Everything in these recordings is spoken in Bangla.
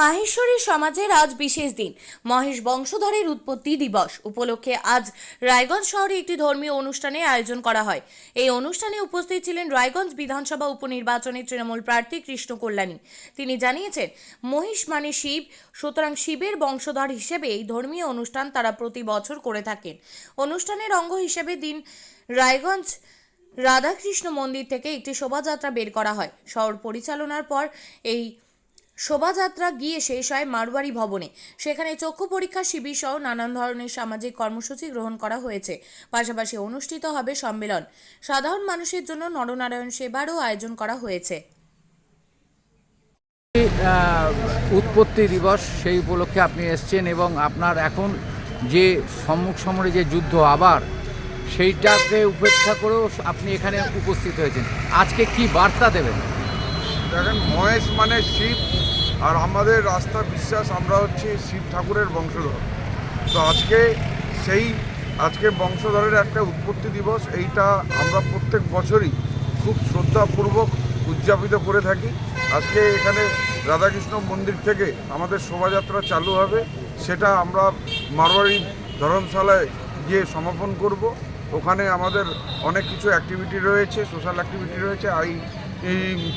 মাহেশ্বরী সমাজের আজ বিশেষ দিন। মহেশ বংশধরের উৎপত্তি দিবস। উপলক্ষে আজ রায়গঞ্জ শহরে একটি ধর্মীয় অনুষ্ঠানে আয়োজন করা হয়। এই অনুষ্ঠানে উপস্থিত ছিলেন রায়গঞ্জ বিধানসভা উপনির্বাচনের তৃণমূল প্রার্থী কৃষ্ণ কল্যাণী। তিনি জানিয়েছেন, মহিষ মানে শিব, সুতরাং শিবের বংশধর হিসেবে এই ধর্মীয় অনুষ্ঠান তারা প্রতি বছর করে থাকেন। অনুষ্ঠানের অঙ্গ হিসেবে দিন রায়গঞ্জ রাধাকৃষ্ণ মন্দির থেকে একটি শোভাযাত্রা বের করা হয়। শহর পরিচালনার পর এই শোভাযাত্রা গিয়ে শেষ হয় মারোয়ারি ভবনে। সেখানে চক্ষু পরীক্ষা শিবির সহ নানান ধরনের সামাজিক কর্মসূচি গ্রহণ করা হয়েছে। পাশাপাশি অনুষ্ঠিত হবে সম্মেলন। সাধারণ মানুষের জন্য নরনারায়ণ সেবারও আয়োজন করা হয়েছে। উৎপত্তি দিবস সেই উপলক্ষে আপনি এসছেন এবং আপনার এখন যে সম্মুখ সমরে যে যুদ্ধ আবার সেইটাকে উপেক্ষা করেও আপনি এখানে উপস্থিত হয়েছেন। আজকে কি বার্তা দেবেন? দেখেন মহেশ মানে শিব আর আমাদের রাস্তা বিশ্বাস, আমরা হচ্ছে শিব ঠাকুরের বংশধর। তো আজকে সেই, আজকে বংশধরের একটা উৎপত্তি দিবস, এইটা আমরা প্রত্যেক বছরই খুব শ্রদ্ধাপূর্বক উদযাপিত করে থাকি। আজকে এখানে রাধাকৃষ্ণ মন্দির থেকে আমাদের শোভাযাত্রা চালু হবে, সেটা আমরা মারোয়ারি ধর্মশালায় গিয়ে সমাপন করব। ওখানে আমাদের অনেক কিছু অ্যাক্টিভিটি রয়েছে সোশ্যাল অ্যাক্টিভিটি রয়েছে, আই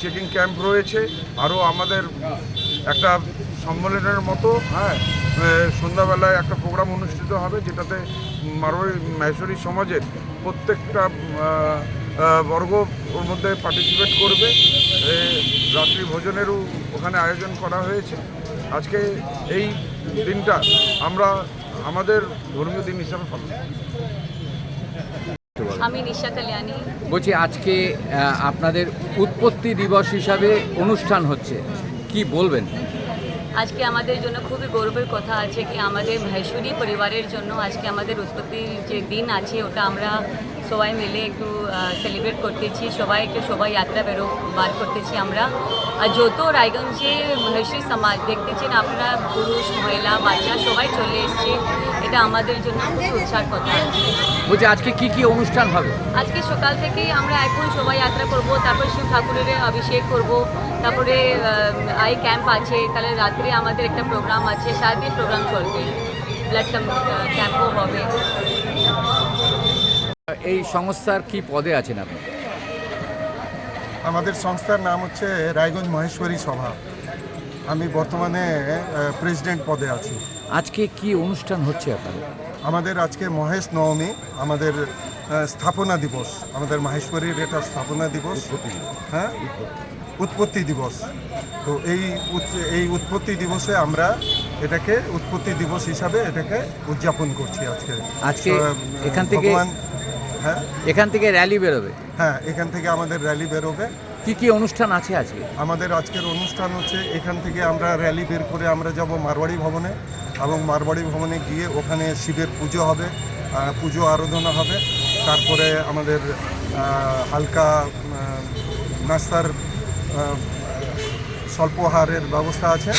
চেকিং ক্যাম্প রয়েছে, আরও আমাদের একটা সম্মেলনের মতো হ্যাঁ। সন্ধ্যাবেলায় একটা প্রোগ্রাম অনুষ্ঠিত হবে যেটাতে মারোয়ারি মাহেশ্বরী সমাজের প্রত্যেকটা বর্গ ওর মধ্যে পার্টিসিপেট করবে। রাত্রি ভোজনেরও ওখানে আয়োজন করা হয়েছে। আজকে এই দিনটা আমরা আমাদের ধর্মীয় দিন হিসাবে পালন আমি নিশা কল্যাণী বলছি আজকে আপনাদের উৎপত্তি দিবস হিসাবে অনুষ্ঠান হচ্ছে। কি বলবেন? আজকে আমাদের জন্য খুবই গৌরবের কথা আছে কি আমাদের মহেশ্বরী পরিবারের জন্য আজকে আমাদের উৎপত্তির যে দিন আছে, ওটা আমরা সবাই মিলে একটু সেলিব্রেট করতেছি। সবাই একটু শোভাযাত্রা বেরো, বার করতেছি আমরা। আর যত রায়গঞ্জে মহেশ্বরী সমাজ, দেখতেছেন আপনারা, পুরুষ, মহিলা, বাচ্চা, সবাই চলে এসছে। এটা আমাদের জন্য খুবই উৎসাহ কথা। আছে বলছি আজকে কি কি অনুষ্ঠান হবে? আজকে সকাল থেকেই আমরা এখন শোভাযাত্রা করব তারপর শিব ঠাকুরের অভিষেক করব তারপরে আই ক্যাম্প আছে তাহলে রাত্রে আমাদের একটা প্রোগ্রাম আছে সারাদিন প্রোগ্রাম চলবে ব্লাড ক্যাম্পও হবে। এই সংস্থার কি পদে আছেন আপনি? আমাদের সংস্থার নাম হচ্ছে রায়গঞ্জ মহেশ্বরী সভা। আমি বর্তমানে প্রেসিডেন্ট পদে আছি। আজকে কি অনুষ্ঠান হচ্ছে আপনাদের? আমাদের আজকে মহেশ নবমী আমাদের স্থাপনা দিবস আমাদের মাহেশ্বরীর এটা স্থাপনা দিবস হ্যাঁ? উৎপত্তি দিবস। তো এই এই উৎপত্তি দিবসে আমরা এটাকে উৎপত্তি দিবস হিসাবে এটাকে উদযাপন করছি আজকে। আজকে এখান থেকে- হ্যাঁ? এখান থেকে র্যালি বেরোবে। হ্যাঁ এখান থেকে আমাদের র্যালি বেরোবে। কি কি অনুষ্ঠান আছে আজকে? আমাদের আজকের অনুষ্ঠান হচ্ছে এখান থেকে আমরা র্যালি বের করে আমরা যাব মারবাড়ি ভবনে এবং মারবাড়ি ভবনে গিয়ে ওখানে শিবের পুজো হবে পুজো আরাধনা হবে। তারপরে আমাদের হালকা নাস্তার স্বল্পহারের ব্যবস্থা আছে।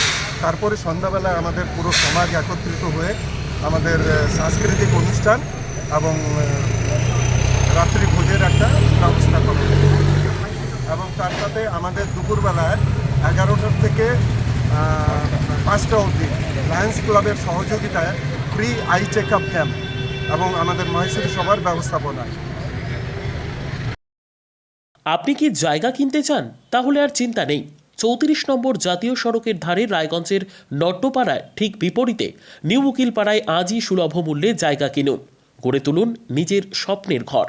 তারপরে সন্ধ্যাবেলা আমাদের পুরো সমাজ একত্রিত হয়ে আমাদের সাংস্কৃতিক অনুষ্ঠান এবং রাত্রি ভোজের একটা ব্যবস্থা করা এবং তার সাথে আমাদের দুপুরবেলায় এগারোটার থেকে পাঁচটা অবধি লায়ন্স ক্লাবের সহযোগিতায় free eye check up camp এবং আমাদের মহেশ্বরী সবার ব্যবস্থাপনায় আপনি কি জায়গা কিনতে চান? তাহলে আর চিন্তা নেই। চৌত্রিশ নম্বর জাতীয় সড়কের ধারে রায়গঞ্জের নট্টপাড়ায় ঠিক বিপরীতে নিউ উকিলপাড়ায় আজই সুলভ মূল্যে জায়গা কিনুন। গড়ে তুলুন নিজের স্বপ্নের ঘর।